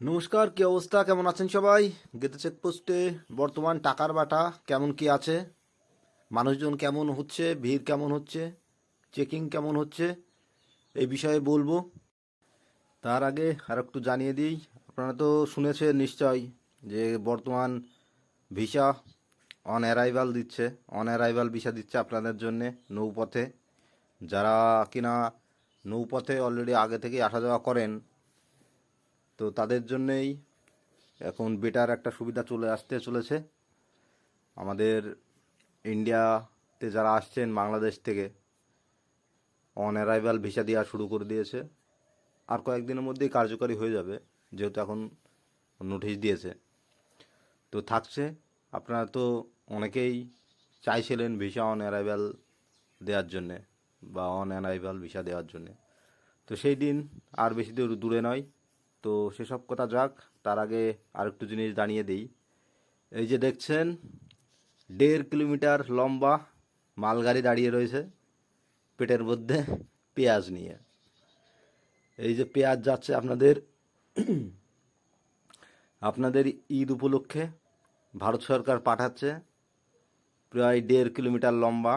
নমস্কার, কি অবস্থা? কেমন আছেন সবাই? গেতে চেকপোস্টে বর্তমান টাকার বাটা কেমন কি আছে? মানুষজন কেমন হচ্ছে? ভিড় কেমন হচ্ছে? চেকিং কেমন হচ্ছে? এই বিষয়ে বলব। তার আগে আর একটু জানিয়ে দিই, আপনারা তো শুনেছেন নিশ্চয় যে বর্তমান ভিসা অন অ্যারাইভাল দিচ্ছে অন অ্যারাইভাল ভিসা দিচ্ছে আপনাদের জন্যে নৌপথে। যারা কিনা নৌপথে অলরেডি আগে থেকেই আসা যাওয়া করেন তো তাদের জন্যেই এখন বেটার একটা সুবিধা চলে আসতে চলেছে। আমাদের ইন্ডিয়াতে যারা আসছেন, বাংলাদেশ থেকে অন অ্যারাইভাল ভিসা দেওয়া শুরু করে দিয়েছে। আর কয়েকদিনের মধ্যেই কার্যকরী হয়ে যাবে, যেহেতু এখন নোটিশ দিয়েছে। তো থাকছে, আপনারা তো অনেকেই চাইছিলেন ভিসা অন অ্যারাইভাল দেওয়ার জন্যে, বা অন অ্যারাইভাল ভিসা দেওয়ার জন্যে। তো সেই দিন আর বেশি দূর দূরে নয়। তো সেসব কথা যাক, তার আগে আরেকটু জিনিস দাঁড়িয়ে দিই। এই যে দেখছেন, দেড় কিলোমিটার লম্বা মালগাড়ি দাঁড়িয়ে রয়েছে পেটের মধ্যে পেঁয়াজ নিয়ে। এই যে পেঁয়াজ যাচ্ছে আপনাদের আপনাদের ঈদ উপলক্ষে ভারত সরকার পাঠাচ্ছে। প্রায় দেড় কিলোমিটার লম্বা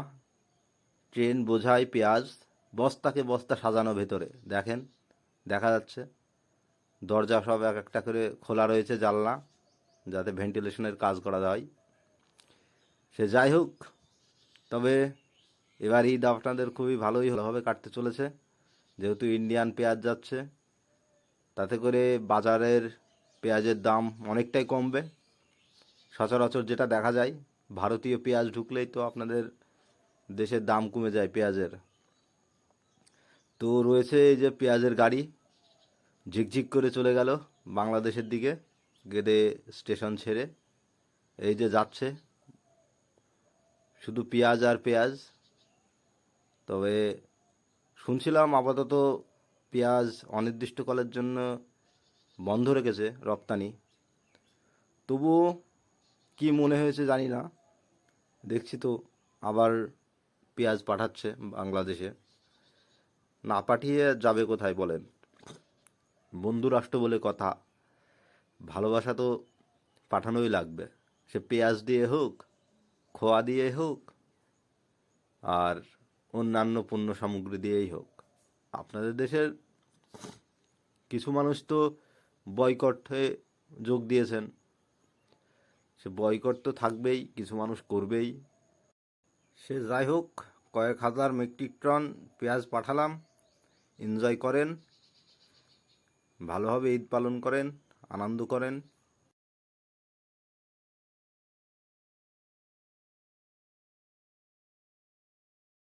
ট্রেন বোঝাই পেঁয়াজ, বস্তাকে বস্তা সাজানো ভেতরে। দেখেন, দেখা যাচ্ছে। দরজা সব এক একটা করে খোলা রয়েছে, জানলা, যাতে ভেন্টিলেশনের কাজ করা যায়। সে যাই হোক, তবে এবার ঈদ আপনাদের খুবই ভালোই ভালোভাবে কাটতে চলেছে। যেহেতু ইন্ডিয়ান পেঁয়াজ যাচ্ছে, তাতে করে বাজারের পেঁয়াজের দাম অনেকটাই কমবে। সচরাচর যেটা দেখা যায়, ভারতীয় পেঁয়াজ ঢুকলেই তো আপনাদের দেশের দাম কমে যায় পেঁয়াজের। তো রয়েছে এই যে পেঁয়াজের গাড়ি ঝিকঝিক করে চলে গেল বাংলাদেশের দিকে, গেদে স্টেশন ছেড়ে। এই যে যাচ্ছে, শুধু পেঁয়াজ আর পেঁয়াজ। তবে শুনছিলাম আপাতত পেঁয়াজ অনির্দিষ্টকালের জন্য বন্ধ রেখেছে রপ্তানি। তবুও কি মনে হয়েছে জানি না। দেখছি তো আবার পেঁয়াজ পাঠাচ্ছে বাংলাদেশে। না পাঠিয়ে যাবে কোথায় বলেন? বন্ধু রাষ্ট্র বলে কথা। ভালোবাসা তো পাঠানোই লাগবে। সে পেঁয়াজ দিয়ে হোক, খোয়া দিয়ে হোক, আর অন্যান্য পণ্য সামগ্রী দিয়েই হোক। আপনাদের দেশের কিছু মানুষ তো বয়কটে যোগ দিয়েছেন। সে বয়কট তো থাকবেই, কিছু মানুষ করবেই। সে যাই হোক, কয়েক হাজার মেট্রিক টন পেঁয়াজ পাঠালাম, এনজয় করেন। ভালোভাবে ঈদ পালন করেন আনন্দ করেন।